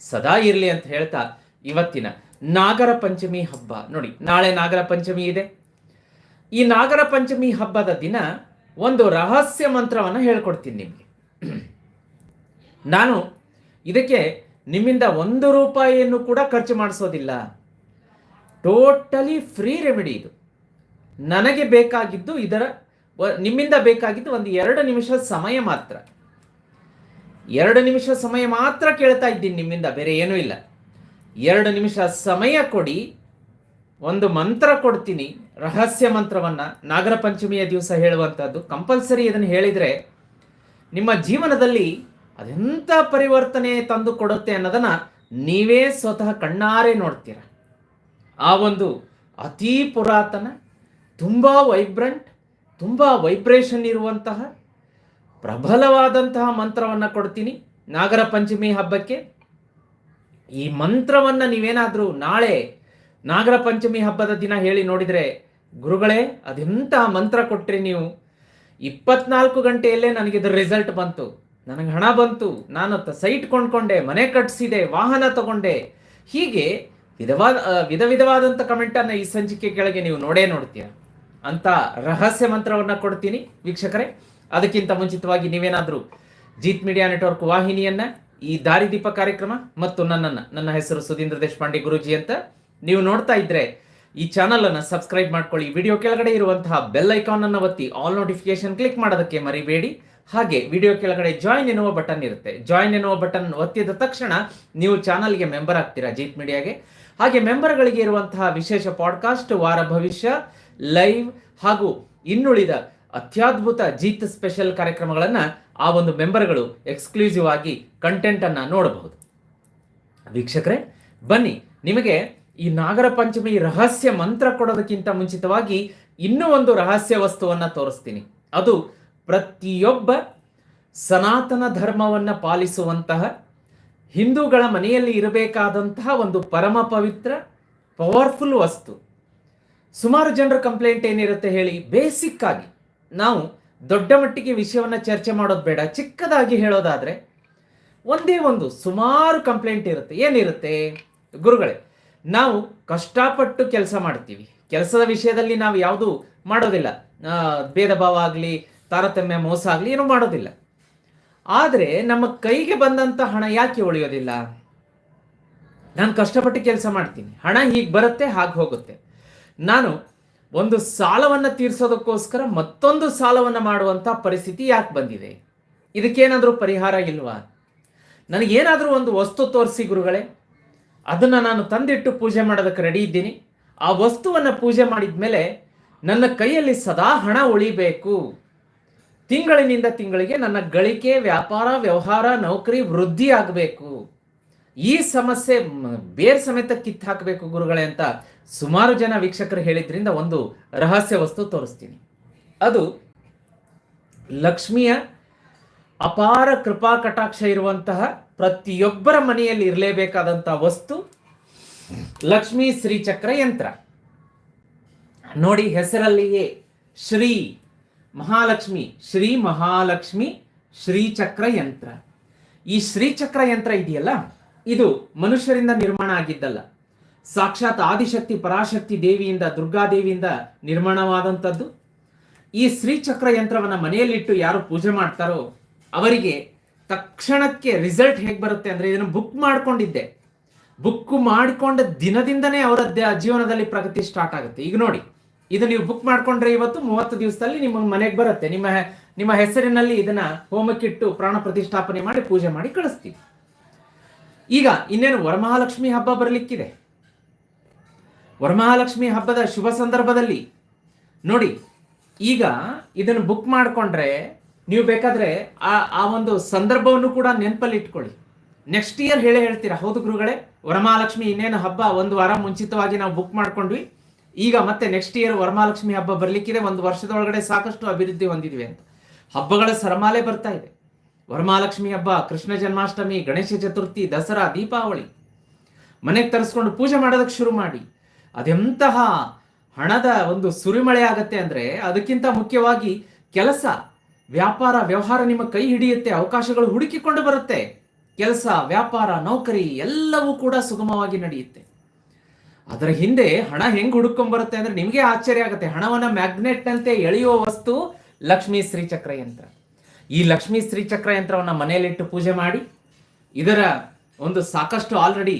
ಸದಾ ಇರಲಿ ಅಂತ ಹೇಳ್ತಾ ಇವತ್ತಿನ ನಾಗರ ಪಂಚಮಿ ಹಬ್ಬ. ನೋಡಿ, ನಾಳೆ ನಾಗರ ಪಂಚಮಿ ಇದೆ. ಈ ನಾಗರ ಪಂಚಮಿ ಹಬ್ಬದ ದಿನ ಒಂದು ರಹಸ್ಯ ಮಂತ್ರವನ್ನು ಹೇಳ್ಕೊಡ್ತೀನಿ ನಿಮಗೆ. ನಾನು ಇದಕ್ಕೆ ನಿಮ್ಮಿಂದ ಒಂದು ರೂಪಾಯಿಯನ್ನು ಕೂಡ ಖರ್ಚು ಮಾಡಿಸೋದಿಲ್ಲ. ಟೋಟಲಿ ಫ್ರೀ ರೆಮಿಡಿ ಇದು. ನನಗೆ ಬೇಕಾಗಿದ್ದು ಇದರ, ನಿಮ್ಮಿಂದ ಬೇಕಾಗಿದ್ದು ಒಂದು ಎರಡು ನಿಮಿಷ ಸಮಯ ಮಾತ್ರ. ಎರಡು ನಿಮಿಷ ಸಮಯ ಮಾತ್ರ ಕೇಳ್ತಾ ಇದ್ದೀನಿ ನಿಮ್ಮಿಂದ, ಬೇರೆ ಏನೂ ಇಲ್ಲ. ಎರಡು ನಿಮಿಷ ಸಮಯ ಕೊಡಿ, ಒಂದು ಮಂತ್ರ ಕೊಡ್ತೀನಿ, ರಹಸ್ಯ ಮಂತ್ರವನ್ನು. ನಾಗರ ಪಂಚಮಿಯ ದಿವಸ ಹೇಳುವಂಥದ್ದು. ಕಂಪಲ್ಸರಿ ಇದನ್ನು ಹೇಳಿದರೆ ನಿಮ್ಮ ಜೀವನದಲ್ಲಿ ಅದೆಂಥ ಪರಿವರ್ತನೆ ತಂದು ಕೊಡುತ್ತೆ ಅನ್ನೋದನ್ನು ನೀವೇ ಸ್ವತಃ ಕಣ್ಣಾರೆ ನೋಡ್ತೀರ. ಆ ಒಂದು ಅತೀ ಪುರಾತನ, ತುಂಬ ವೈಬ್ರೆಂಟ್ ತುಂಬ ವೈಬ್ರೇಷನ್ ಇರುವಂತಹ ಪ್ರಬಲವಾದಂತಹ ಮಂತ್ರವನ್ನು ಕೊಡ್ತೀನಿ. ನಾಗರ ಪಂಚಮಿ ಹಬ್ಬಕ್ಕೆ. ಈ ಮಂತ್ರವನ್ನು ನೀವೇನಾದರೂ ನಾಳೆ ನಾಗರ ಪಂಚಮಿ ಹಬ್ಬದ ದಿನ ಹೇಳಿ ನೋಡಿದರೆ, ಗುರುಗಳೇ ಅದೆಂತಹ ಮಂತ್ರ ಕೊಟ್ಟರೆ ನೀವು. ಇಪ್ಪತ್ನಾಲ್ಕು ಗಂಟೆಯಲ್ಲೇ ನನಗೆ ಇದರ ರಿಸಲ್ಟ್ ಬಂತು. ನನಗೆ ಹಣ ಬಂತು. ನಾನು ಸೈಟ್ ಕೊಂಡ್ಕೊಂಡೆ, ಮನೆ ಕಟ್ಟಿಸಿದೆ ವಾಹನ ತಗೊಂಡೆ. ಹೀಗೆ ವಿಧವಾದ ವಿಧ ವಿಧವಾದಂಥ ಕಮೆಂಟನ್ನು ಈ ಸಂಚಿಕೆ ಕೆಳಗೆ ನೀವು ನೋಡೇ ನೋಡ್ತೀರ. ಅಂತ ರಹಸ್ಯ ಮಂತ್ರವನ್ನು ಕೊಡ್ತೀನಿ. ವೀಕ್ಷಕರೇ ಅದಕ್ಕಿಂತ ಮುಂಚಿತವಾಗಿ ನೀವೇನಾದರೂ ಜೀತ್ ಮೀಡಿಯಾ ನೆಟ್ವರ್ಕ್ ವಾಹಿನಿಯನ್ನ ಈ ದಾರಿದೀಪ ಕಾರ್ಯಕ್ರಮ ಮತ್ತು ನನ್ನನ್ನು, ನನ್ನ ಹೆಸರು ಸುಧೀಂದ್ರ ದೇಶಪಾಂಡೆ ಗುರುಜಿ ಅಂತ ನೀವು ನೋಡ್ತಾ ಇದ್ರೆ ಈ ಚಾನಲ್ ಅನ್ನು ಸಬ್ಸ್ಕ್ರೈಬ್ ಮಾಡ್ಕೊಳ್ಳಿ. ವಿಡಿಯೋ ಕೆಳಗಡೆ ಇರುವಂತಹ ಬೆಲ್ ಐಕಾನ್ ಅನ್ನು ಒತ್ತಿ ಆಲ್ ನೋಟಿಫಿಕೇಶನ್ ಕ್ಲಿಕ್ ಮಾಡೋದಕ್ಕೆ ಮರಿಬೇಡಿ. ಹಾಗೆ ವಿಡಿಯೋ ಕೆಳಗಡೆ ಜಾಯಿನ್ ಎನ್ನುವ ಬಟನ್ ಇರುತ್ತೆ. ಜಾಯಿನ್ ಎನ್ನುವ ಬಟನ್ ಒತ್ತಿದ ತಕ್ಷಣ ನೀವು ಚಾನಲ್ಗೆ ಮೆಂಬರ್ ಆಗ್ತೀರಾ ಜೀತ್ ಮೀಡಿಯಾಗೆ? ಹಾಗೆ ಮೆಂಬರ್ಗಳಿಗೆ ಇರುವಂತಹ ವಿಶೇಷ ಪಾಡ್ಕಾಸ್ಟ್ ವಾರ ಭವಿಷ್ಯ ಲೈವ್ ಹಾಗೂ ಇನ್ನುಳಿದ ಅತ್ಯದ್ಭುತ ಜೀತ್ ಸ್ಪೆಷಲ್ ಕಾರ್ಯಕ್ರಮಗಳನ್ನು ಆ ಒಂದು ಮೆಂಬರ್ಗಳು ಎಕ್ಸ್ಕ್ಲೂಸಿವ್ ಆಗಿ ಕಂಟೆಂಟ್ ಅನ್ನ ನೋಡಬಹುದು. ವೀಕ್ಷಕರೇ, ಬನ್ನಿ, ನಿಮಗೆ ಈ ನಾಗರ ಪಂಚಮಿ ರಹಸ್ಯ ಮಂತ್ರ ಕೊಡೋದಕ್ಕಿಂತ ಮುಂಚಿತವಾಗಿ ಇನ್ನೂ ಒಂದು ರಹಸ್ಯ ವಸ್ತುವನ್ನ ತೋರಿಸ್ತೀನಿ. ಅದು ಪ್ರತಿಯೊಬ್ಬ ಸನಾತನ ಧರ್ಮವನ್ನ ಪಾಲಿಸುವಂತಹ ಹಿಂದೂಗಳ ಮನೆಯಲ್ಲಿ ಇರಬೇಕಾದಂತಹ ಒಂದು ಪರಮ ಪವಿತ್ರ ಪವರ್ಫುಲ್ ವಸ್ತು. ಸುಮಾರು ಜನರ ಕಂಪ್ಲೇಂಟ್ ಏನಿರುತ್ತೆ ಹೇಳಿ ಬೇಸಿಕ್ ಆಗಿ. ನಾವು ದೊಡ್ಡ ಮಟ್ಟಿಗೆ ವಿಷಯವನ್ನು ಚರ್ಚೆ ಮಾಡೋದು ಬೇಡ. ಚಿಕ್ಕದಾಗಿ ಹೇಳೋದಾದರೆ, ಒಂದೇ ಒಂದು ಸುಮಾರು ಕಂಪ್ಲೇಂಟ್ ಇರುತ್ತೆ. ಏನಿರುತ್ತೆ? ಗುರುಗಳೇ, ನಾವು ಕಷ್ಟಪಟ್ಟು ಕೆಲಸ ಮಾಡ್ತೀವಿ. ಕೆಲಸದ ವಿಷಯದಲ್ಲಿ ನಾವು ಯಾವುದು ಮಾಡೋದಿಲ್ಲ. ಭೇದ ಭಾವ ಆಗಲಿ, ತಾರತಮ್ಯ ಮೋಸ ಆಗಲಿ ಏನೂ ಮಾಡೋದಿಲ್ಲ. ಆದರೆ ನಮ್ಮ ಕೈಗೆ ಬಂದಂಥ ಹಣ ಯಾಕೆ ಉಳಿಯೋದಿಲ್ಲ? ನಾನು ಕಷ್ಟಪಟ್ಟು ಕೆಲಸ ಮಾಡ್ತೀನಿ. ಹಣ ಹೀಗೆ ಬರುತ್ತೆ, ಹಾಗೆ ಹೋಗುತ್ತೆ. ನಾನು ಒಂದು ಸಾಲವನ್ನು ತೀರಿಸೋದಕ್ಕೋಸ್ಕರ ಮತ್ತೊಂದು ಸಾಲವನ್ನು ಮಾಡುವಂಥ ಪರಿಸ್ಥಿತಿ ಯಾಕೆ ಬಂದಿದೆ? ಇದಕ್ಕೇನಾದರೂ ಪರಿಹಾರ ಇಲ್ವಾ? ನನಗೇನಾದರೂ ಒಂದು ವಸ್ತು ತೋರಿಸಿ ಗುರುಗಳೇ, ಅದನ್ನು ನಾನು ತಂದಿಟ್ಟು ಪೂಜೆ ಮಾಡೋದಕ್ಕೆ ರೆಡಿ ಇದ್ದೀನಿ. ಆ ವಸ್ತುವನ್ನು ಪೂಜೆ ಮಾಡಿದ ಮೇಲೆ ನನ್ನ ಕೈಯಲ್ಲಿ ಸದಾ ಹಣ ಉಳಿಬೇಕು. ತಿಂಗಳಿನಿಂದ ತಿಂಗಳಿಗೆ ನನ್ನ ಗಳಿಕೆ, ವ್ಯಾಪಾರ, ವ್ಯವಹಾರ, ನೌಕರಿ ವೃದ್ಧಿ ಆಗಬೇಕು ಈ ಸಮಸ್ಯೆ ಬೇರ್ ಸಮೇತ ಕಿತ್ತು ಹಾಕಬೇಕು ಗುರುಗಳೇ ಅಂತ ಸುಮಾರು ಜನ ವೀಕ್ಷಕರು ಹೇಳಿದ್ರಿಂದ ಒಂದು ರಹಸ್ಯ ವಸ್ತು ತೋರಿಸ್ತೀನಿ. ಅದು ಲಕ್ಷ್ಮಿಯ ಅಪಾರ ಕೃಪಾ ಕಟಾಕ್ಷ ಇರುವಂತಹ ಪ್ರತಿಯೊಬ್ಬರ ಮನೆಯಲ್ಲಿ ಇರಲೇಬೇಕಾದಂತಹ ವಸ್ತು ಲಕ್ಷ್ಮೀ ಶ್ರೀಚಕ್ರ ಯಂತ್ರ. ನೋಡಿ ಹೆಸರಲ್ಲಿಯೇ ಶ್ರೀ ಮಹಾಲಕ್ಷ್ಮಿ ಶ್ರೀ ಮಹಾಲಕ್ಷ್ಮಿ ಶ್ರೀಚಕ್ರ ಯಂತ್ರ. ಈ ಶ್ರೀಚಕ್ರ ಯಂತ್ರ ಇದೆಯಲ್ಲ? ಇದು ಮನುಷ್ಯರಿಂದ ನಿರ್ಮಾಣ ಆಗಿದ್ದಲ್ಲ. ಸಾಕ್ಷಾತ್ ಆದಿಶಕ್ತಿ, ಪರಾಶಕ್ತಿ ದೇವಿಯಿಂದ ದುರ್ಗಾದೇವಿಯಿಂದ ನಿರ್ಮಾಣವಾದಂಥದ್ದು. ಈ ಶ್ರೀಚಕ್ರ ಯಂತ್ರವನ್ನು ಮನೆಯಲ್ಲಿಟ್ಟು ಯಾರು ಪೂಜೆ ಮಾಡ್ತಾರೋ, ಅವರಿಗೆ ತಕ್ಷಣಕ್ಕೆ ರಿಸಲ್ಟ್ ಹೇಗೆ ಬರುತ್ತೆ ಅಂದರೆ ಇದನ್ನು ಬುಕ್ ಮಾಡಿಕೊಂಡಿದ್ದೆ. ಬುಕ್ ಮಾಡಿಕೊಂಡ ದಿನದಿಂದನೇ ಆ ಜೀವನದಲ್ಲಿ ಪ್ರಗತಿ ಸ್ಟಾರ್ಟ್ ಆಗುತ್ತೆ. ಈಗ ನೋಡಿ, ಇದು ನೀವು ಬುಕ್ ಮಾಡ್ಕೊಂಡ್ರೆ ಇವತ್ತು ಮೂವತ್ತು ದಿವಸದಲ್ಲಿ ನಿಮ್ಮ ಮನೆಗೆ ಬರುತ್ತೆ. ನಿಮ್ಮ ನಿಮ್ಮ ಹೆಸರಿನಲ್ಲಿ ಇದನ್ನ ಹೋಮಕ್ಕಿಟ್ಟು ಪ್ರಾಣ ಪ್ರತಿಷ್ಠಾಪನೆ ಮಾಡಿ ಪೂಜೆ ಮಾಡಿ ಕಳಿಸ್ತೀವಿ. ಈಗ ಇನ್ನೇನು ವರಮಹಾಲಕ್ಷ್ಮಿ ಹಬ್ಬ ಬರಲಿಕ್ಕಿದೆ. ವರಮಹಾಲಕ್ಷ್ಮಿ ಹಬ್ಬದ ಶುಭ ಸಂದರ್ಭದಲ್ಲಿ ನೋಡಿ, ಈಗ ಇದನ್ನು ಬುಕ್ ಮಾಡಿಕೊಂಡ್ರೆ ನೀವು ಬೇಕಾದ್ರೆ ಆ ಆ ಒಂದು ಸಂದರ್ಭವನ್ನು ಕೂಡ ನೆನಪಲ್ಲಿ ಇಟ್ಕೊಳ್ಳಿ. ನೆಕ್ಸ್ಟ್ ಇಯರ್ ಹೇಳೇ ಹೇಳ್ತೀರಾ? ಹೌದು ಗುರುಗಳೇ, ವರಮಹಾಲಕ್ಷ್ಮಿ ಇನ್ನೇನು ಹಬ್ಬ ಒಂದು ವಾರ ಮುಂಚಿತವಾಗಿ ನಾವು ಬುಕ್ ಮಾಡ್ಕೊಂಡ್ವಿ. ಈಗ ಮತ್ತೆ ನೆಕ್ಸ್ಟ್ ಇಯರ್ ವರಮಹಾಲಕ್ಷ್ಮಿ ಹಬ್ಬ ಬರಲಿಕ್ಕಿದೆ. ಒಂದು ವರ್ಷದೊಳಗಡೆ ಸಾಕಷ್ಟು ಅಭಿವೃದ್ಧಿ ಹೊಂದಿದ್ವಿ ಅಂತ. ಹಬ್ಬಗಳ ಸರಮಾಲೆ ಬರ್ತಾ ಇದೆ. ವರಮಹಾಲಕ್ಷ್ಮಿ ಹಬ್ಬ, ಕೃಷ್ಣ ಜನ್ಮಾಷ್ಟಮಿ, ಗಣೇಶ ಚತುರ್ಥಿ, ದಸರಾ, ದೀಪಾವಳಿ. ಮನೆಗೆ ತರಿಸ್ಕೊಂಡು ಪೂಜೆ ಮಾಡೋದಕ್ಕೆ ಶುರು ಮಾಡಿ. ಅದೆಂತಹ ಹಣದ ಒಂದು ಸುರಿಮಳೆ ಆಗತ್ತೆ ಅಂದರೆ ಅದಕ್ಕಿಂತ ಮುಖ್ಯವಾಗಿ ಕೆಲಸ. ವ್ಯಾಪಾರ, ವ್ಯವಹಾರ ನಿಮ್ಮ ಕೈ ಹಿಡಿಯುತ್ತೆ, ಅವಕಾಶಗಳು ಹುಡುಕಿಕೊಂಡು ಬರುತ್ತೆ. ಕೆಲಸ, ವ್ಯಾಪಾರ, ನೌಕರಿ ಎಲ್ಲವೂ ಕೂಡ ಸುಗಮವಾಗಿ ನಡೆಯುತ್ತೆ. ಅದರ ಹಿಂದೆ ಹಣ ಹೆಂಗ್ ಹುಡುಕೊಂಡ್ ಬರುತ್ತೆ ಅಂದ್ರೆ ನಿಮಗೆ ಆಶ್ಚರ್ಯ ಆಗುತ್ತೆ. ಹಣವನ್ನ ಮ್ಯಾಗ್ನೆಟ್ ಅಂತೆ ಎಳೆಯುವ ವಸ್ತು ಲಕ್ಷ್ಮೀ ಶ್ರೀಚಕ್ರ ಯಂತ್ರ ಈ ಲಕ್ಷ್ಮೀ ಶ್ರೀಚಕ್ರ ಯಂತ್ರವನ್ನು ಮನೆಯಲ್ಲಿಟ್ಟು ಪೂಜೆ ಮಾಡಿ, ಇದರ ಒಂದು ಸಾಕಷ್ಟು ಆಲ್ರೆಡಿ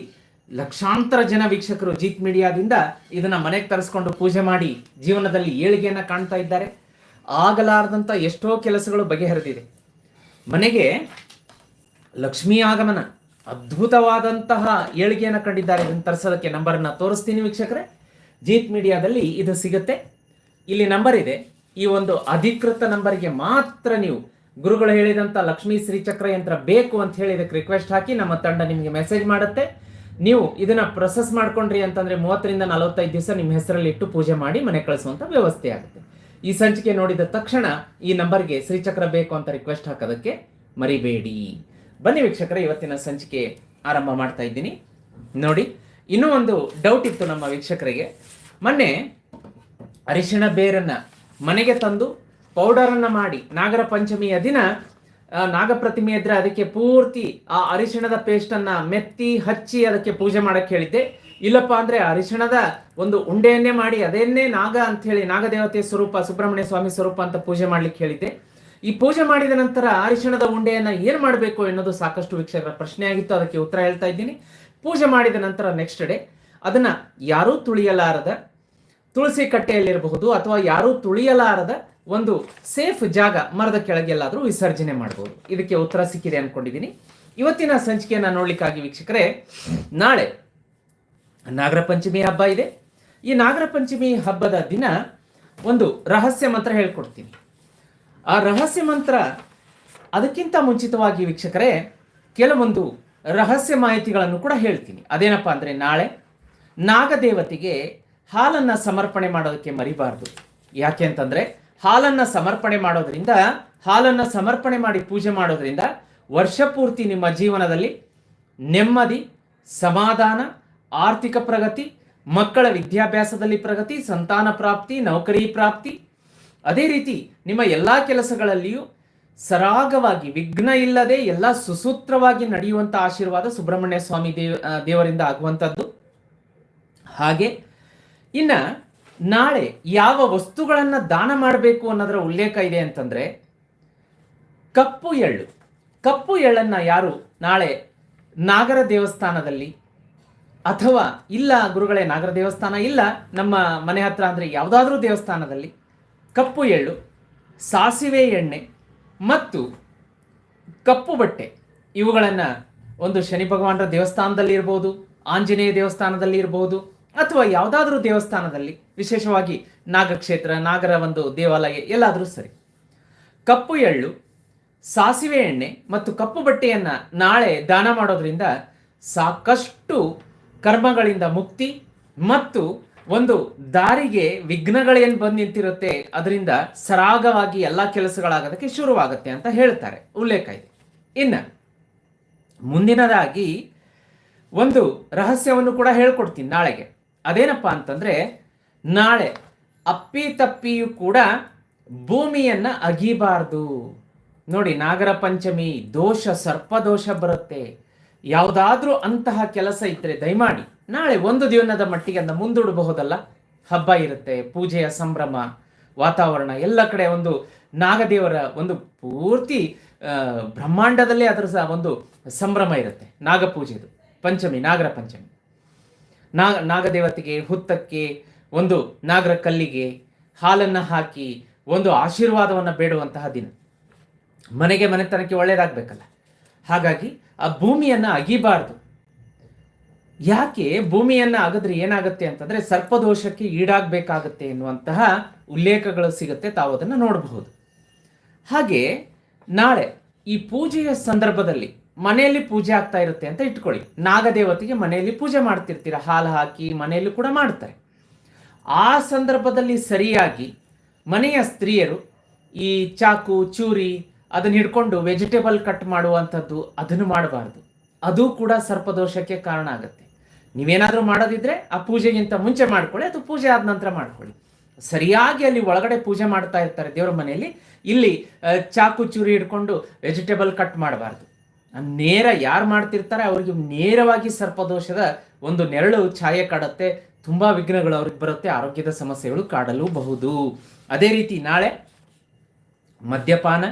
ಲಕ್ಷಾಂತರ ಜನ ವೀಕ್ಷಕರು ಜೀತ್ ಮೀಡಿಯಾದಿಂದ ಇದನ್ನ ಮನೆಗೆ ತರಿಸ್ಕೊಂಡು ಪೂಜೆ ಮಾಡಿ ಜೀವನದಲ್ಲಿ ಏಳಿಗೆಯನ್ನು ಕಾಣ್ತಾ ಇದ್ದಾರೆ. ಆಗಲಾರದಂತ ಎಷ್ಟೋ ಕೆಲಸಗಳು ಬಗೆಹರಿದಿದೆ. ಮನೆಗೆ ಲಕ್ಷ್ಮೀ ಆಗಮನ, ಅದ್ಭುತವಾದಂತಹ ಏಳಿಗೆಯನ್ನು ಕಂಡಿದ್ದಾರೆ. ಇದನ್ನು ತರಿಸೋದಕ್ಕೆ ನಂಬರನ್ನು ತೋರಿಸ್ತೀನಿ ವೀಕ್ಷಕರೇ. ಜೀತ್ ಮೀಡಿಯಾದಲ್ಲಿ ಇದು ಸಿಗುತ್ತೆ. ಇಲ್ಲಿ ನಂಬರ್ ಇದೆ. ಈ ಒಂದು ಅಧಿಕೃತ ನಂಬರ್ಗೆ ಮಾತ್ರ ನೀವು ಗುರುಗಳು ಹೇಳಿದಂಥ ಲಕ್ಷ್ಮೀ ಶ್ರೀಚಕ್ರ ಯಂತ್ರ ಬೇಕು ಅಂತ ಹೇಳಿ ಇದಕ್ಕೆ ರಿಕ್ವೆಸ್ಟ್ ಹಾಕಿ ನಮ್ಮ ತಂಡ ನಿಮಗೆ ಮೆಸೇಜ್ ಮಾಡುತ್ತೆ. ನೀವು ಇದನ್ನ ಪ್ರೊಸೆಸ್ ಮಾಡ್ಕೊಂಡ್ರಿ ಅಂತಂದ್ರೆ ಮೂವತ್ತರಿಂದ ನಲವತ್ತೈದು ದಿವಸ ನಿಮ್ಮ ಹೆಸರಲ್ಲಿ ಇಟ್ಟು ಪೂಜೆ ಮಾಡಿ ಮನೆ ಕಳಿಸುವಂತ ವ್ಯವಸ್ಥೆ ಆಗುತ್ತೆ. ಈ ಸಂಚಿಕೆ ನೋಡಿದ ತಕ್ಷಣ ಈ ನಂಬರ್ಗೆ ಶ್ರೀಚಕ್ರ ಬೇಕು ಅಂತ ರಿಕ್ವೆಸ್ಟ್ ಹಾಕೋದಕ್ಕೆ ಮರಿಬೇಡಿ. ಬನ್ನಿ ವೀಕ್ಷಕರೇ, ಇವತ್ತಿನ ಸಂಚಿಕೆ ಆರಂಭ ಮಾಡ್ತಾ ಇದ್ದೀನಿ. ನೋಡಿ, ಇನ್ನೂ ಒಂದು ಡೌಟ್ ಇತ್ತು ನಮ್ಮ ವೀಕ್ಷಕರಿಗೆ. ಮೊನ್ನೆ ಅರಿಶಿಣ ಬೇರನ್ನ ಮನೆಗೆ ತಂದು ಪೌಡರನ್ನ ಮಾಡಿ ನಾಗರ ಪಂಚಮಿಯ ದಿನ ನಾಗಪ್ರತಿಮೆ ಇದ್ರೆ ಅದಕ್ಕೆ ಪೂರ್ತಿ ಆ ಅರಿಶಿಣದ ಪೇಸ್ಟ್ ಅನ್ನ ಮೆತ್ತಿ ಹಚ್ಚಿ ಅದಕ್ಕೆ ಪೂಜೆ ಮಾಡಕ್ಕೆ ಹೇಳಿದ್ದೆ. ಇಲ್ಲಪ್ಪ ಅಂದ್ರೆ ಅರಿಶಿಣದ ಒಂದು ಉಂಡೆಯನ್ನೇ ಮಾಡಿ ಅದನ್ನೇ ನಾಗ ಅಂತ ಹೇಳಿ ನಾಗದೇವತೆ ಸ್ವರೂಪ, ಸುಬ್ರಹ್ಮಣ್ಯ ಸ್ವಾಮಿ ಸ್ವರೂಪ ಅಂತ ಪೂಜೆ ಮಾಡ್ಲಿಕ್ಕೆ ಹೇಳಿದ್ದೆ. ಈ ಪೂಜೆ ಮಾಡಿದ ನಂತರ ಅರಿಶಿಣದ ಉಂಡೆಯನ್ನ ಏನ್ ಮಾಡಬೇಕು ಎನ್ನುವುದು ಸಾಕಷ್ಟು ವೀಕ್ಷಕರ ಪ್ರಶ್ನೆ ಆಗಿತ್ತು ಅದಕ್ಕೆ ಉತ್ತರ ಹೇಳ್ತಾ ಇದ್ದೀನಿ. ಪೂಜೆ ಮಾಡಿದ ನಂತರ ನೆಕ್ಸ್ಟ್ ಡೇ ಅದನ್ನ ಯಾರೂ ತುಳಿಯಲಾರದ ತುಳಸಿ ಕಟ್ಟೆಯಲ್ಲಿರಬಹುದು ಅಥವಾ ಯಾರೂ ತುಳಿಯಲಾರದ ಒಂದು ಸೇಫ್ ಜಾಗ ಮರದ ಕೆಳಗೆಲ್ಲಾದರೂ ವಿಸರ್ಜನೆ ಮಾಡ್ಬೋದು. ಇದಕ್ಕೆ ಉತ್ತರ ಸಿಕ್ಕಿದೆ ಅಂದ್ಕೊಂಡಿದ್ದೀನಿ ಇವತ್ತಿನ ಸಂಚಿಕೆಯನ್ನು ನೋಡ್ಲಿಕ್ಕಾಗಿ ವೀಕ್ಷಕರೇ, ನಾಳೆ ನಾಗರ ಪಂಚಮಿ ಹಬ್ಬ ಇದೆ. ಈ ನಾಗರ ಪಂಚಮಿ ಹಬ್ಬದ ದಿನ ಒಂದು ರಹಸ್ಯ ಮಂತ್ರ ಹೇಳ್ಕೊಡ್ತೀನಿ. ಆ ರಹಸ್ಯ ಮಂತ್ರ ಅದಕ್ಕಿಂತ ಮುಂಚಿತವಾಗಿ ವೀಕ್ಷಕರೇ, ಕೆಲವೊಂದು ರಹಸ್ಯ ಮಾಹಿತಿಗಳನ್ನು ಕೂಡ ಹೇಳ್ತೀನಿ. ಅದೇನಪ್ಪ ಅಂದರೆ ನಾಳೆ ನಾಗದೇವತೆಗೆ ಹಾಲನ್ನು ಸಮರ್ಪಣೆ ಮಾಡೋದಕ್ಕೆ ಮರಿಬಾರ್ದು. ಯಾಕೆ ಅಂತಂದ್ರೆ ಹಾಲನ್ನ ಸಮರ್ಪಣೆ ಮಾಡೋದ್ರಿಂದ, ಹಾಲನ್ನ ಸಮರ್ಪಣೆ ಮಾಡಿ ಪೂಜೆ ಮಾಡೋದ್ರಿಂದ ವರ್ಷ ಪೂರ್ತಿ ನಿಮ್ಮ ಜೀವನದಲ್ಲಿ ನೆಮ್ಮದಿ, ಸಮಾಧಾನ, ಆರ್ಥಿಕ ಪ್ರಗತಿ, ಮಕ್ಕಳ ವಿದ್ಯಾಭ್ಯಾಸದಲ್ಲಿ ಪ್ರಗತಿ, ಸಂತಾನ ಪ್ರಾಪ್ತಿ, ನೌಕರಿ ಪ್ರಾಪ್ತಿ. ಅದೇ ರೀತಿ ನಿಮ್ಮ ಎಲ್ಲ ಕೆಲಸಗಳಲ್ಲಿಯೂ ಸರಾಗವಾಗಿ ವಿಘ್ನ ಇಲ್ಲದೆ ಎಲ್ಲ ಸುಸೂತ್ರವಾಗಿ ನಡೆಯುವಂಥ ಆಶೀರ್ವಾದ ಸುಬ್ರಹ್ಮಣ್ಯ ಸ್ವಾಮಿ ದೇವ ದೇವರಿಂದ ಆಗುವಂಥದ್ದು. ಹಾಗೆ ಇನ್ನ ನಾಳೆ ಯಾವ ವಸ್ತುಗಳನ್ನು ದಾನ ಮಾಡಬೇಕು ಅನ್ನೋದರ ಉಲ್ಲೇಖ ಇದೆ ಅಂತಂದ್ರೆ ಕಪ್ಪು ಎಳ್ಳು. ಕಪ್ಪು ಎಳ್ಳನ್ನ ಯಾರು ನಾಳೆ ನಾಗರ ದೇವಸ್ಥಾನದಲ್ಲಿ ಅಥವಾ ಇಲ್ಲ ಗುರುಗಳೇ, ನಾಗರ ದೇವಸ್ಥಾನ ಇಲ್ಲ, ನಮ್ಮ ಮನೆ ಹತ್ರ ಅಂದ್ರೆ ಯಾವುದಾದ್ರೂ ದೇವಸ್ಥಾನದಲ್ಲಿ ಕಪ್ಪು ಎಳ್ಳು, ಸಾಸಿವೆ ಎಣ್ಣೆ ಮತ್ತು ಕಪ್ಪು ಬಟ್ಟೆ. ಇವುಗಳನ್ನು ಒಂದು ಶನಿ ಭಗವಾನರ ದೇವಸ್ಥಾನದಲ್ಲಿ ಇರ್ಬೋದು, ಆಂಜನೇಯ ದೇವಸ್ಥಾನದಲ್ಲಿ ಇರ್ಬೋದು ಅಥವಾ ಯಾವುದಾದ್ರೂ ದೇವಸ್ಥಾನದಲ್ಲಿ ವಿಶೇಷವಾಗಿ ನಾಗಕ್ಷೇತ್ರ, ನಾಗರ ಒಂದು ದೇವಾಲಯ ಎಲ್ಲಾದರೂ ಸರಿ. ಕಪ್ಪು ಎಳ್ಳು, ಸಾಸಿವೆ ಎಣ್ಣೆ ಮತ್ತು ಕಪ್ಪು ಬಟ್ಟೆಯನ್ನ ನಾಳೆ ದಾನ ಮಾಡೋದ್ರಿಂದ ಸಾಕಷ್ಟು ಕರ್ಮಗಳಿಂದ ಮುಕ್ತಿ ಮತ್ತು ಒಂದು ದಾರಿಗೆ ವಿಘ್ನಗಳೇನು ಬಂದು ನಿಂತಿರುತ್ತೆ ಅದರಿಂದ ಸರಾಗವಾಗಿ ಎಲ್ಲ ಕೆಲಸಗಳಾಗೋದಕ್ಕೆ ಶುರುವಾಗುತ್ತೆ ಅಂತ ಹೇಳ್ತಾರೆ ಉಲ್ಲೇಖ ಇದೆ. ಇನ್ನ ಮುಂದಿನದಾಗಿ ಒಂದು ರಹಸ್ಯವನ್ನು ಕೂಡ ಹೇಳ್ಕೊಡ್ತೀನಿ ನಾಳೆಗೆ. ಅದೇನಪ್ಪ ಅಂತಂದ್ರೆ ನಾಳೆ ಅಪ್ಪಿ ತಪ್ಪಿಯೂ ಕೂಡ ಭೂಮಿಯನ್ನು ಅಗಿಬಾರ್ದು. ನೋಡಿ, ನಾಗರ ಪಂಚಮಿ, ದೋಷ ಸರ್ಪದೋಷ ಬರುತ್ತೆ. ಯಾವುದಾದ್ರೂ ಅಂತಹ ಕೆಲಸ ಇದ್ರೆ ದಯಮಾಡಿ, ನಾಳೆ ಒಂದು ದಿನದ ಮಟ್ಟಿಗೆ ಅದನ್ನು ಮುಂದೂಡಬಹುದಲ್ಲ? ಹಬ್ಬ ಇರುತ್ತೆ, ಪೂಜೆಯ ಸಂಭ್ರಮ, ವಾತಾವರಣ, ಎಲ್ಲ ಕಡೆ ಒಂದು ನಾಗದೇವರ ಒಂದು ಪೂರ್ತಿ ಬ್ರಹ್ಮಾಂಡದಲ್ಲೇ ಅದರ ಒಂದು ಸಂಭ್ರಮ ಇರುತ್ತೆ. ನಾಗಪೂಜೆದು, ಪಂಚಮಿ, ನಾಗರ ಪಂಚಮಿ. ನಾಗ, ನಾಗದೇವತೆಗೆ ಹುತ್ತಕ್ಕೆ ಒಂದು ನಾಗರ ಕಲ್ಲಿಗೆ ಹಾಲನ್ನು ಹಾಕಿ ಒಂದು ಆಶೀರ್ವಾದವನ್ನು ಬೇಡುವಂತಹ ದಿನ. ಮನೆಗೆ ಮನೆತನಕ್ಕೆ ಒಳ್ಳೆಯದಾಗಬೇಕಲ್ಲ ಹಾಗಾಗಿ ಆ ಭೂಮಿಯನ್ನ ಅಗಿಬಾರ್ದು. ಯಾಕೆ ಭೂಮಿಯನ್ನ ಅಗದ್ರೆ ಏನಾಗುತ್ತೆ ಅಂತಂದ್ರೆ ಸರ್ಪದೋಷಕ್ಕೆ ಈಡಾಗಬೇಕಾಗತ್ತೆ ಎನ್ನುವಂತಹ ಉಲ್ಲೇಖಗಳು ಸಿಗುತ್ತೆ ತಾವು ಅದನ್ನು ನೋಡಬಹುದು. ಹಾಗೆ ನಾಳೆ ಈ ಪೂಜೆಯ ಸಂದರ್ಭದಲ್ಲಿ ಮನೆಯಲ್ಲಿ ಪೂಜೆ ಆಗ್ತಾ ಇರುತ್ತೆ ಅಂತ ಇಟ್ಕೊಳ್ಳಿ. ನಾಗದೇವತೆಗೆ ಮನೆಯಲ್ಲಿ ಪೂಜೆ ಮಾಡ್ತಿರ್ತೀರ. ಹಾಲು ಹಾಕಿ ಮನೆಯಲ್ಲಿ ಕೂಡ ಮಾಡ್ತಾರೆ. ಆ ಸಂದರ್ಭದಲ್ಲಿ ಸರಿಯಾಗಿ ಮನೆಯ ಸ್ತ್ರೀಯರು ಈ ಚಾಕು, ಚೂರಿ ಅದನ್ನು ಹಿಡ್ಕೊಂಡು ವೆಜಿಟೇಬಲ್ ಕಟ್ ಮಾಡುವಂಥದ್ದು ಅದನ್ನು ಮಾಡಬಾರ್ದು. ಅದು ಕೂಡ ಸರ್ಪದೋಷಕ್ಕೆ ಕಾರಣ ಆಗುತ್ತೆ. ನೀವೇನಾದರೂ ಮಾಡೋದಿದ್ರೆ ಆ ಪೂಜೆಗಿಂತ ಮುಂಚೆ ಮಾಡ್ಕೊಳ್ಳಿ, ಅದು ಪೂಜೆ ಆದ ನಂತರ ಮಾಡ್ಕೊಳ್ಳಿ. ಸರಿಯಾಗಿ ಅಲ್ಲಿ ಒಳಗಡೆ ಪೂಜೆ ಮಾಡ್ತಾ ಇರ್ತಾರೆ ದೇವರ ಮನೆಯಲ್ಲಿ, ಇಲ್ಲಿ ಚಾಕು, ಚೂರಿ ಹಿಡ್ಕೊಂಡು ವೆಜಿಟೇಬಲ್ ಕಟ್ ಮಾಡಬಾರ್ದು. ನೇರ ಯಾರು ಮಾಡ್ತಿರ್ತಾರೆ, ಅವರಿಗೆ ನೇರವಾಗಿ ಸರ್ಪದೋಷದ ಒಂದು ನೆರಳು ಛಾಯೆ ಕಾಡುತ್ತೆ ತುಂಬಾ ವಿಘ್ನಗಳು ಅವ್ರಿಗೆ ಬರುತ್ತೆ, ಆರೋಗ್ಯದ ಸಮಸ್ಯೆಗಳು ಕಾಡಲೂಬಹುದು. ಅದೇ ರೀತಿ ನಾಳೆ ಮದ್ಯಪಾನ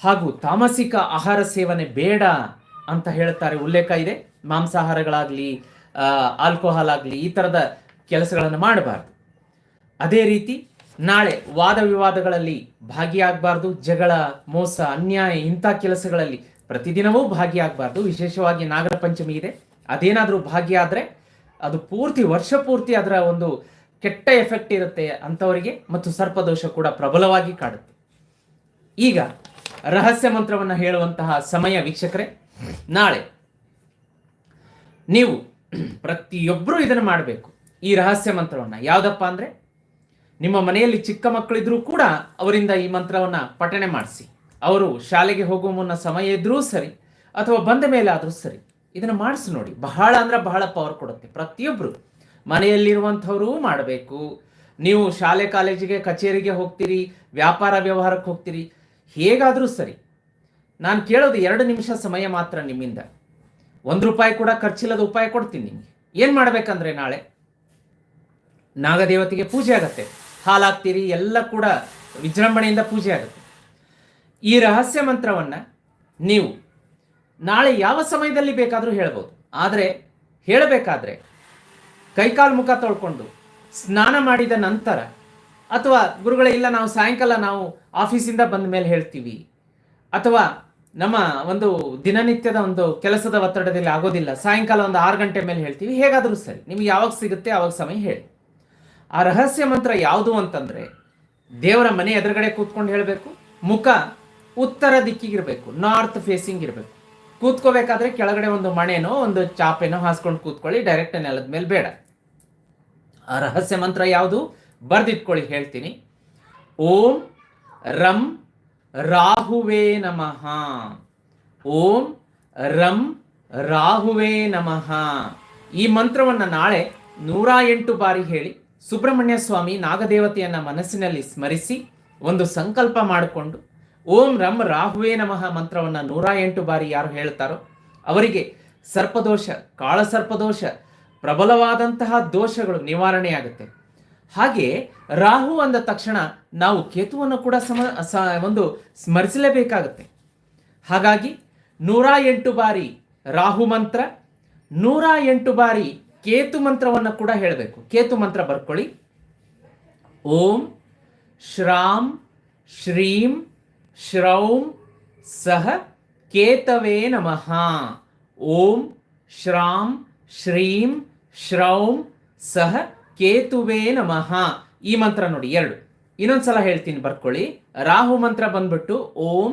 ಹಾಗೂ ತಾಮಸಿಕ ಆಹಾರ ಸೇವನೆ ಬೇಡ ಅಂತ ಹೇಳ್ತಾರೆ, ಉಲ್ಲೇಖ ಇದೆ. ಮಾಂಸಾಹಾರಗಳಾಗಲಿ ಆಲ್ಕೋಹಾಲ್ ಆಗಲಿ ಈ ಥರದ ಕೆಲಸಗಳನ್ನು ಮಾಡಬಾರ್ದು. ಅದೇ ರೀತಿ ನಾಳೆ ವಾದ ವಿವಾದಗಳಲ್ಲಿ ಭಾಗಿಯಾಗಬಾರ್ದು, ಜಗಳ, ಮೋಸ, ಅನ್ಯಾಯ ಇಂಥ ಕೆಲಸಗಳಲ್ಲಿ ಪ್ರತಿದಿನವೂ ಭಾಗಿಯಾಗಬಾರ್ದು. ವಿಶೇಷವಾಗಿ ನಾಗರ ಪಂಚಮಿ ಇದೆ. ಅದೇನಾದರೂ ಭಾಗಿಯಾದರೆ ಅದು ಪೂರ್ತಿ, ವರ್ಷ ಪೂರ್ತಿ ಅದರ ಒಂದು ಕೆಟ್ಟ ಎಫೆಕ್ಟ್ ಇರುತ್ತೆ ಅಂಥವರಿಗೆ ಮತ್ತು ಸರ್ಪದೋಷ ಕೂಡ ಪ್ರಬಲವಾಗಿ ಕಾಡುತ್ತೆ. ಈಗ ರಹಸ್ಯ ಮಂತ್ರವನ್ನು ಹೇಳುವಂತಹ ಸಮಯ ವೀಕ್ಷಕರೇ, ನಾಳೆ ನೀವು ಪ್ರತಿಯೊಬ್ಬರೂ ಇದನ್ನು ಮಾಡಬೇಕು. ಈ ರಹಸ್ಯ ಮಂತ್ರವನ್ನು ಯಾವುದಪ್ಪ ಅಂದರೆ, ನಿಮ್ಮ ಮನೆಯಲ್ಲಿ ಚಿಕ್ಕ ಮಕ್ಕಳಿದ್ರೂ ಕೂಡ ಅವರಿಂದ ಈ ಮಂತ್ರವನ್ನು ಪಠಣೆ ಮಾಡಿಸಿ. ಅವರು ಶಾಲೆಗೆ ಹೋಗುವ ಮುನ್ನ ಸಮಯ ಇದ್ರೂ ಸರಿ, ಅಥವಾ ಬಂದ ಮೇಲೆ ಆದರೂ ಸರಿ ಇದನ್ನು ಮಾಡಿಸಿ ನೋಡಿ. ಬಹಳ ಅಂದ್ರೆ ಬಹಳ ಪವರ್ ಕೊಡುತ್ತೆ. ಪ್ರತಿಯೊಬ್ಬರು ಮನೆಯಲ್ಲಿರುವಂಥವರು ಮಾಡಬೇಕು. ನೀವು ಶಾಲೆ, ಕಾಲೇಜಿಗೆ, ಕಚೇರಿಗೆ ಹೋಗ್ತೀರಿ, ವ್ಯಾಪಾರ ವ್ಯವಹಾರಕ್ಕೆ ಹೋಗ್ತೀರಿ, ಹೇಗಾದರೂ ಸರಿ. ನಾನು ಕೇಳೋದು ಎರಡು ನಿಮಿಷ ಸಮಯ ಮಾತ್ರ ನಿಮ್ಮಿಂದ. ಒಂದು ರೂಪಾಯಿ ಕೂಡ ಖರ್ಚಿಲ್ಲದ ಉಪಾಯ ಕೊಡ್ತೀನಿ ನಿಮಗೆ. ಏನು ಮಾಡಬೇಕಂದ್ರೆ ನಾಳೆ? ನಾಗದೇವತೆಗೆ ಪೂಜೆ ಆಗತ್ತೆ. ಹಾಲಾಗ್ತೀರಿ, ಎಲ್ಲ ಕೂಡ ವಿಜೃಂಭಣೆಯಿಂದ ಪೂಜೆ ಆಗುತ್ತೆ. ಈ ರಹಸ್ಯ ಮಂತ್ರವನ್ನು ನೀವು ನಾಳೆ ಯಾವ ಸಮಯದಲ್ಲಿ ಬೇಕಾದರೂ ಹೇಳ್ಬೋದು. ಆದರೆ ಹೇಳಬೇಕಾದ್ರೆ ಕೈಕಾಲು ಮುಖ ತೊಳ್ಕೊಂಡು ಸ್ನಾನ ಮಾಡಿದ ನಂತರ ಅಥವಾ ಗುರುಗಳೇ, ಇಲ್ಲ ನಾವು ಸಾಯಂಕಾಲ ನಾವು ಆಫೀಸಿಂದ ಬಂದ ಮೇಲೆ ಹೇಳ್ತೀವಿ. ಅಥವಾ ನಮ್ಮ ಒಂದು ದಿನನಿತ್ಯದ ಒಂದು ಕೆಲಸದ ಒತ್ತಡದಲ್ಲಿ ಆಗೋದಿಲ್ಲ. ಸಾಯಂಕಾಲ ಒಂದು ಆರು ಗಂಟೆ ಮೇಲೆ ಹೇಳ್ತೀವಿ. ಹೇಗಾದರೂ ಸರಿ. ನಿಮ್ಗೆ ಯಾವಾಗ ಸಿಗುತ್ತೆ ಆವಾಗ ಸಮಯ ಹೇಳಿ. ಆ ರಹಸ್ಯ ಮಂತ್ರ ಯಾವುದು ಅಂತಂದರೆ ದೇವರ ಮನೆ ಎದುರುಗಡೆ ಕೂತ್ಕೊಂಡು ಹೇಳಬೇಕು. ಮುಖ ಉತ್ತರ ದಿಕ್ಕಿಗಿರಬೇಕು. ನಾರ್ತ್ ಫೇಸಿಂಗ್ ಇರಬೇಕು. ಕೂತ್ಕೋಬೇಕಾದ್ರೆ ಕೆಳಗಡೆ ಒಂದು ಮಣೆನೋ, ಒಂದು ಚಾಪೆನೋ ಹಾಸ್ಕೊಂಡು ಕೂತ್ಕೊಳ್ಳಿ ಡೈರೆಕ್ಟ್ ನೆಲದ ಮೇಲೆ ಬೇಡ. ಆ ರಹಸ್ಯ ಮಂತ್ರ ಯಾವುದು? ಬರ್ದಿಟ್ಕೊಳ್ಳಿ, ಹೇಳ್ತೀನಿ. ಓಂ ರಂ ರಾಹುವೇ ನಮಃ. ಓಂ ರಂ ರಾಹುವೇ ನಮಃ. ಈ ಮಂತ್ರವನ್ನ ನಾಳೆ ನೂರ ಎಂಟು ಬಾರಿ ಹೇಳಿ ಸುಬ್ರಹ್ಮಣ್ಯ ಸ್ವಾಮಿ ನಾಗದೇವತೆಯನ್ನ ಮನಸ್ಸಿನಲ್ಲಿ ಸ್ಮರಿಸಿ ಒಂದು ಸಂಕಲ್ಪ ಮಾಡಿಕೊಂಡು ಓಂ ರಂ ರಾಹುವೇ ನಮಃ ಮಂತ್ರವನ್ನ ನೂರ ಎಂಟು ಬಾರಿ ಯಾರು ಹೇಳ್ತಾರೋ ಅವರಿಗೆ ಸರ್ಪದೋಷ, ಕಾಳಸರ್ಪದೋಷ, ಪ್ರಬಲವಾದಂತಹ ದೋಷಗಳು ನಿವಾರಣೆಯಾಗುತ್ತೆ. ಹಾಗೆ ರಾಹು ಅಂದ ತಕ್ಷಣ ನಾವು ಕೇತುವನ್ನು ಕೂಡ ಸಮ ಒಂದು ಸ್ಮರಿಸಲೇಬೇಕಾಗುತ್ತೆ. ಹಾಗಾಗಿ ನೂರ ಎಂಟು ಬಾರಿ ರಾಹು ಮಂತ್ರ, ನೂರ ಎಂಟು ಬಾರಿ ಕೇತು ಮಂತ್ರವನ್ನು ಕೂಡ ಹೇಳಬೇಕು. ಕೇತು ಮಂತ್ರ ಬರ್ಕೊಳ್ಳಿ. ಓಂ ಶ್ರಾಂ ಶ್ರೀಂ ಶ್ರೌಂ ಸಹ ಕೇತವೇ ನಮಃ. ಓಂ ಶ್ರಾಂ ಶ್ರೀಂ ಶ್ರೌಂ ಸಹ ಕೇತುವೇ ನಮಃ. ಈ ಮಂತ್ರ ನೋಡಿ, ಎರಡು. ಇನ್ನೊಂದ್ಸಲ ಹೇಳ್ತೀನಿ, ಬರ್ಕೊಳ್ಳಿ. ರಾಹು ಮಂತ್ರ ಬಂದ್ಬಿಟ್ಟು ಓಂ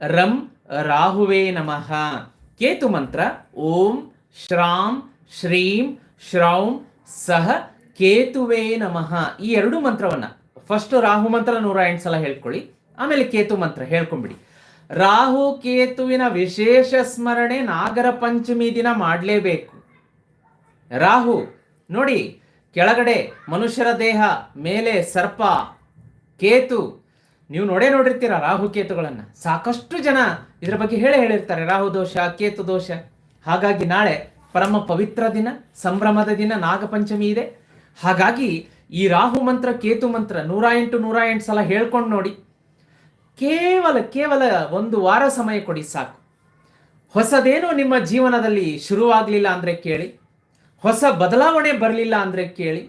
ರಂ ರಾಹುವೇ ನಮಃ. ಕೇತು ಮಂತ್ರ ಓಂ ಶ್ರಾಂ ಶ್ರೀಂ ಶ್ರೌಂ ಸಹ ಕೇತುವೇ ನಮಃ. ಈ ಎರಡು ಮಂತ್ರವನ್ನ. ಫಸ್ಟ್ ರಾಹು ಮಂತ್ರ ನೂರ ಎಂಟು ಸಲ ಹೇಳ್ಕೊಳ್ಳಿ. ಆಮೇಲೆ ಕೇತು ಮಂತ್ರ ಹೇಳ್ಕೊಂಡ್ಬಿಡಿ ರಾಹು ಕೇತುವಿನ ವಿಶೇಷ ಸ್ಮರಣೆ ನಾಗರ ಪಂಚಮಿ ದಿನ ಮಾಡಲೇಬೇಕು. ರಾಹು, ನೋಡಿ, ಕೆಳಗಡೆ ಮನುಷ್ಯರ ದೇಹ, ಮೇಲೆ ಸರ್ಪ, ಕೇತು, ನೀವು ನೋಡೇ ನೋಡಿರ್ತೀರ ರಾಹು ಕೇತುಗಳನ್ನ. ಸಾಕಷ್ಟು ಜನ ಇದರ ಬಗ್ಗೆ ಹೇಳೇ ಹೇಳಿರ್ತಾರೆ, ರಾಹು ದೋಷ, ಕೇತು ದೋಷ. ಹಾಗಾಗಿ ನಾಳೆ ಪರಮ ಪವಿತ್ರ ದಿನ, ಸಂಭ್ರಮದ ದಿನ ನಾಗಪಂಚಮಿ ಇದೆ. ಹಾಗಾಗಿ ಈ ರಾಹು ಮಂತ್ರ, ಕೇತು ಮಂತ್ರ ನೂರ ಎಂಟು ನೂರ ಎಂಟು ಸಲ ಹೇಳ್ಕೊಂಡು ನೋಡಿ. ಕೇವಲ ಕೇವಲ ಒಂದು ವಾರ ಸಮಯ ಕೊಡಿ ಸಾಕು. ಹೊಸದೇನು ನಿಮ್ಮ ಜೀವನದಲ್ಲಿ ಶುರುವಾಗಲಿಲ್ಲ ಅಂದರೆ ಕೇಳಿ, ಹೊಸ ಬದಲಾವಣೆ ಬರಲಿಲ್ಲ ಅಂದರೆ ಕೇಳಿ,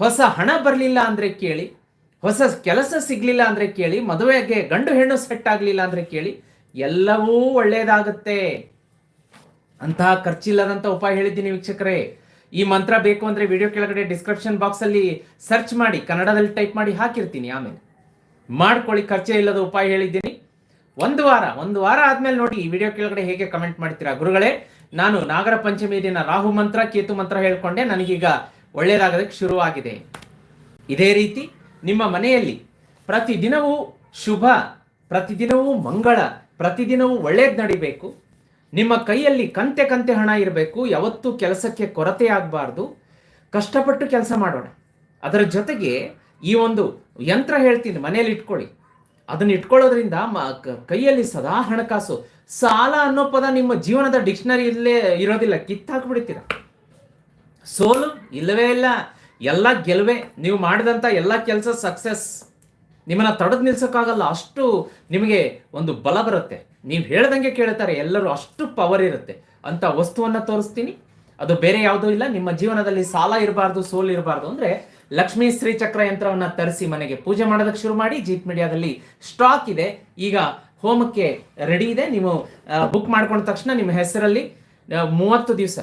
ಹೊಸ ಹಣ ಬರಲಿಲ್ಲ ಅಂದರೆ ಕೇಳಿ, ಹೊಸ ಕೆಲಸ ಸಿಗಲಿಲ್ಲ ಅಂದರೆ ಕೇಳಿ, ಮದುವೆಗೆ ಗಂಡು ಹೆಣ್ಣು ಸೆಟ್ ಆಗಲಿಲ್ಲ ಅಂದರೆ ಕೇಳಿ, ಎಲ್ಲವೂ ಒಳ್ಳೆಯದಾಗುತ್ತೆ ಅಂತಹ ಖರ್ಚಿಲ್ಲದಂಥ ಉಪಾಯ ಹೇಳಿದ್ದೀನಿ ವೀಕ್ಷಕರೇ. ಈ ಮಂತ್ರ ಬೇಕು ಅಂದರೆ ವಿಡಿಯೋ ಕೆಳಗಡೆ ಡಿಸ್ಕ್ರಿಪ್ಷನ್ ಬಾಕ್ಸಲ್ಲಿ ಸರ್ಚ್ ಮಾಡಿ, ಕನ್ನಡದಲ್ಲಿ ಟೈಪ್ ಮಾಡಿ ಹಾಕಿರ್ತೀನಿ ಆಮೇಲೆ. ಮಾಡ್ಕೊಳ್ಳಿ, ಖರ್ಚೇ ಇಲ್ಲದ ಉಪಾಯ ಹೇಳಿದ್ದೀನಿ. ಒಂದು ವಾರ ಒಂದು ವಾರ ಆದ್ಮೇಲೆ ನೋಡಿ ಈ ವಿಡಿಯೋ ಕೆಳಗಡೆ ಹೇಗೆ ಕಮೆಂಟ್ ಮಾಡ್ತೀರಾ. ಗುರುಗಳೇ, ನಾನು ನಾಗರ ಪಂಚಮಿ ದಿನ ರಾಹು ಮಂತ್ರ, ಕೇತು ಮಂತ್ರ ಹೇಳ್ಕೊಂಡೆ. ನನಗೀಗ ಒಳ್ಳೆಯದಾಗೋದಕ್ಕೆ ಶುರುವಾಗಿದೆ. ಇದೇ ರೀತಿ ನಿಮ್ಮ ಮನೆಯಲ್ಲಿ ಪ್ರತಿದಿನವೂ ಶುಭ ಪ್ರತಿದಿನವೂ ಮಂಗಳ ಪ್ರತಿದಿನವೂ ಒಳ್ಳೇದು ನಡಿಬೇಕು. ನಿಮ್ಮ ಕೈಯಲ್ಲಿ ಕಂತೆ ಕಂತೆ ಹಣ ಇರಬೇಕು. ಯಾವತ್ತೂ ಕೆಲಸಕ್ಕೆ ಕೊರತೆ ಆಗಬಾರ್ದು. ಕಷ್ಟಪಟ್ಟು ಕೆಲಸ ಮಾಡೋಣ. ಅದರ ಜೊತೆಗೆ ಈ ಒಂದು ಯಂತ್ರ ಹೇಳ್ತೀನಿ, ಮನೆಯಲ್ಲಿ ಇಟ್ಕೊಳ್ಳಿ. ಅದನ್ನ ಇಟ್ಕೊಳ್ಳೋದ್ರಿಂದ ಮ- ಕೈಯಲ್ಲಿ ಸದಾ ಹಣಕಾಸು. ಸಾಲ ಅನ್ನೋ ಪದ ನಿಮ್ಮ ಜೀವನದ ಡಿಕ್ಷನರಿಯಲ್ಲೇ ಇರೋದಿಲ್ಲ, ಕಿತ್ತಾಕ್ಬಿಡ್ತೀರ. ಸೋಲು ಇಲ್ಲವೇ ಇಲ್ಲ, ಎಲ್ಲ ಗೆಲುವೆ. ನೀವು ಮಾಡಿದಂಥ ಎಲ್ಲ ಕೆಲಸ ಸಕ್ಸಸ್. ನಿಮ್ಮನ್ನ ತಡೆದು ನಿಲ್ಸೋಕ್ಕಾಗಲ್ಲ, ಅಷ್ಟು ನಿಮಗೆ ಒಂದು ಬಲ ಬರುತ್ತೆ. ನೀವು ಹೇಳ್ದಂಗೆ ಕೇಳ್ತಾರೆ, ಎಲ್ಲರೂ ಅಷ್ಟು ಪವರ್ ಇರುತ್ತೆ. ಅಂತ ವಸ್ತುವನ್ನ ತೋರಿಸ್ತೀನಿ. ಅದು ಬೇರೆ ಯಾವುದೂ ಇಲ್ಲ, ನಿಮ್ಮ ಜೀವನದಲ್ಲಿ ಸಾಲ ಇರಬಾರ್ದು, ಸೋಲು ಇರಬಾರ್ದು ಅಂದ್ರೆ ಲಕ್ಷ್ಮೀ ಶ್ರೀ ಚಕ್ರ ಯಂತ್ರವನ್ನ ತರಿಸಿ ಮನೆಗೆ ಪೂಜೆ ಮಾಡೋದಕ್ಕೆ ಶುರು ಮಾಡಿ ಜೀತ್ ಮೀಡಿಯಾದಲ್ಲಿ ಸ್ಟಾಕ್ ಇದೆ. ಈಗ ಹೋಮಕ್ಕೆ ರೆಡಿ ಇದೆ. ನೀವು ಬುಕ್ ಮಾಡ್ಕೊಂಡ ತಕ್ಷಣ ನಿಮ್ಮ ಹೆಸರಲ್ಲಿ ಮೂವತ್ತು ದಿವಸ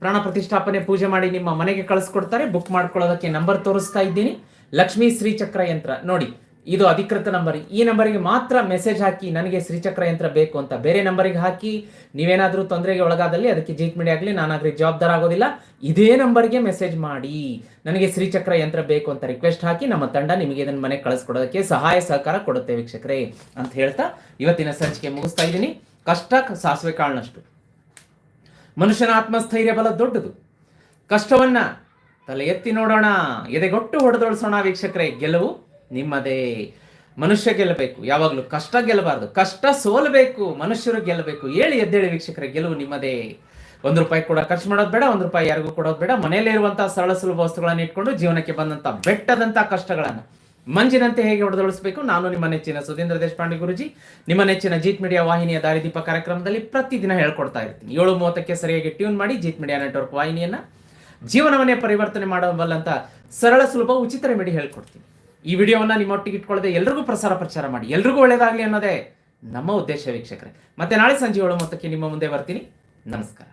ಪ್ರಾಣ ಪ್ರತಿಷ್ಠಾಪನೆ ಪೂಜೆ ಮಾಡಿ ನಿಮ್ಮ ಮನೆಗೆ ಕಳಿಸ್ಕೊಡ್ತಾರೆ. ಬುಕ್ ಮಾಡ್ಕೊಳ್ಳೋದಕ್ಕೆ ನಂಬರ್ ತೋರಿಸ್ತಾ ಇದ್ದೀನಿ. ಲಕ್ಷ್ಮೀ ಶ್ರೀಚಕ್ರ ಯಂತ್ರ ನೋಡಿ. ಇದು ಅಧಿಕೃತ ನಂಬರ್. ಈ ನಂಬರಿಗೆ ಮಾತ್ರ ಮೆಸೇಜ್ ಹಾಕಿ ನನಗೆ ಶ್ರೀಚಕ್ರ ಯಂತ್ರ ಬೇಕು ಅಂತ ಬೇರೆ ನಂಬರಿಗೆ ಹಾಕಿ ನೀವೇನಾದರೂ ತೊಂದರೆಗೆ ಒಳಗಾದಲ್ಲಿ ಅದಕ್ಕೆ ಜೀಟ್ ಮೀಡಿಯಾ ಆಗಲಿ ನಾನಾಗ್ಲಿ ಜವಾಬ್ದಾರ ಆಗೋದಿಲ್ಲ. ಇದೇ ನಂಬರ್ಗೆ ಮೆಸೇಜ್ ಮಾಡಿ. ನನಗೆ ಶ್ರೀಚಕ್ರ ಯಂತ್ರ ಬೇಕು ಅಂತ ರಿಕ್ವೆಸ್ಟ್ ಹಾಕಿ ನಮ್ಮ ತಂಡ ನಿಮಗೆ ಇದನ್ನು ಮನೆಗೆ ಕಳಿಸ್ಕೊಡೋದಕ್ಕೆ ಸಹಾಯ ಸಹಕಾರ ಕೊಡುತ್ತೆ ವೀಕ್ಷಕರೇ ಅಂತ ಹೇಳ್ತಾ ಇವತ್ತಿನ ಸಂಚಿಕೆ ಮುಗಿಸ್ತಾ ಇದ್ದೀನಿ. ಕಷ್ಟ ಸಾಸಿವೆ ಕಾಳನಷ್ಟು. ಮನುಷ್ಯನ ಆತ್ಮಸ್ಥೈರ್ಯ ಬಲ ದೊಡ್ಡದು. ಕಷ್ಟವನ್ನ ತಲೆ ಎತ್ತಿ ನೋಡೋಣ. ಎದೆಗೊಟ್ಟು ಹೊಡೆದೊಳಿಸೋಣ ವೀಕ್ಷಕರೇ. ಗೆಲುವು ನಿಮ್ಮದೇ ಮನುಷ್ಯ ಗೆಲ್ಲಬೇಕು, ಯಾವಾಗಲೂ ಕಷ್ಟ ಗೆಲ್ಲಬಾರ್ದು. ಕಷ್ಟ ಸೋಲಬೇಕು, ಮನುಷ್ಯರು ಗೆಲ್ಲಬೇಕು ಹೇಳಿ ಎದ್ದೇಳಿ ವೀಕ್ಷಕರ, ಗೆಲುವು ನಿಮ್ಮದೇ. ಒಂದು ರೂಪಾಯಿ ಕೂಡ ಖರ್ಚು ಮಾಡೋದು ಬೇಡ, ಒಂದು ರೂಪಾಯಿ ಯಾರಿಗೂ ಕೊಡೋದು ಬೇಡ. ಮನೆಯಲ್ಲೇ ಇರುವಂತಹ ಸರಳ ಸುಲಭ ವಸ್ತುಗಳನ್ನ ಇಟ್ಕೊಂಡು ಜೀವನಕ್ಕೆ ಬಂದಂತ ಬೆಟ್ಟದಂತ ಕಷ್ಟಗಳನ್ನ ಮಂಜಿನಂತೆ ಹೇಗೆ ಹೊಡೆದೊಳಿಸಬೇಕು ನಾನು ನಿಮ್ಮ ನೆಚ್ಚಿನ ಸುಧೀಂದ್ರ ದೇಶಪಾಂಡೆ ಗುರುಜಿ, ನಿಮ್ಮ ನೆಚ್ಚಿನ ಜೀತ್ ಮೀಡಿಯಾ ವಾಹಿನಿಯ ದಾರಿದೀಪ ಕಾರ್ಯಕ್ರಮದಲ್ಲಿ ಪ್ರತಿದಿನ ಹೇಳ್ಕೊಡ್ತಾ ಇರ್ತೀನಿ. ಏಳು ಮೂವತ್ತಕ್ಕೆ ಸರಿಯಾಗಿ ಟ್ಯೂನ್ ಮಾಡಿ ಜೀತ್ ಮೀಡಿಯಾ ನೆಟ್ವರ್ಕ್ ವಾಹಿನಿಯನ್ನ ಜೀವನವನ್ನೇ ಪರಿವರ್ತನೆ ಮಾಡಬಲ್ಲಂತ ಸರಳ ಸುಲಭ ಉಚಿತ ರೆಮಿಡಿ ಹೇಳ್ಕೊಡ್ತೀನಿ. ಈ ವಿಡಿಯೋವನ್ನು ನಿಮ್ಮೊಟ್ಟಿಗೆ ಇಟ್ಕೊಳ್ಳದೆ ಎಲ್ರಿಗೂ ಪ್ರಸಾರ ಪ್ರಚಾರ ಮಾಡಿ, ಎಲ್ರಿಗೂ ಒಳ್ಳೆಯದಾಗಲಿ ಅನ್ನೋದೇ ನಮ್ಮ ಉದ್ದೇಶ ವೀಕ್ಷಕರೇ. ಮತ್ತೆ ನಾಳೆ ಸಂಜೆ ಏಳು ಮೊತ್ತಕ್ಕೆ ನಿಮ್ಮ ಮುಂದೆ ಬರ್ತೀನಿ. ನಮಸ್ಕಾರ.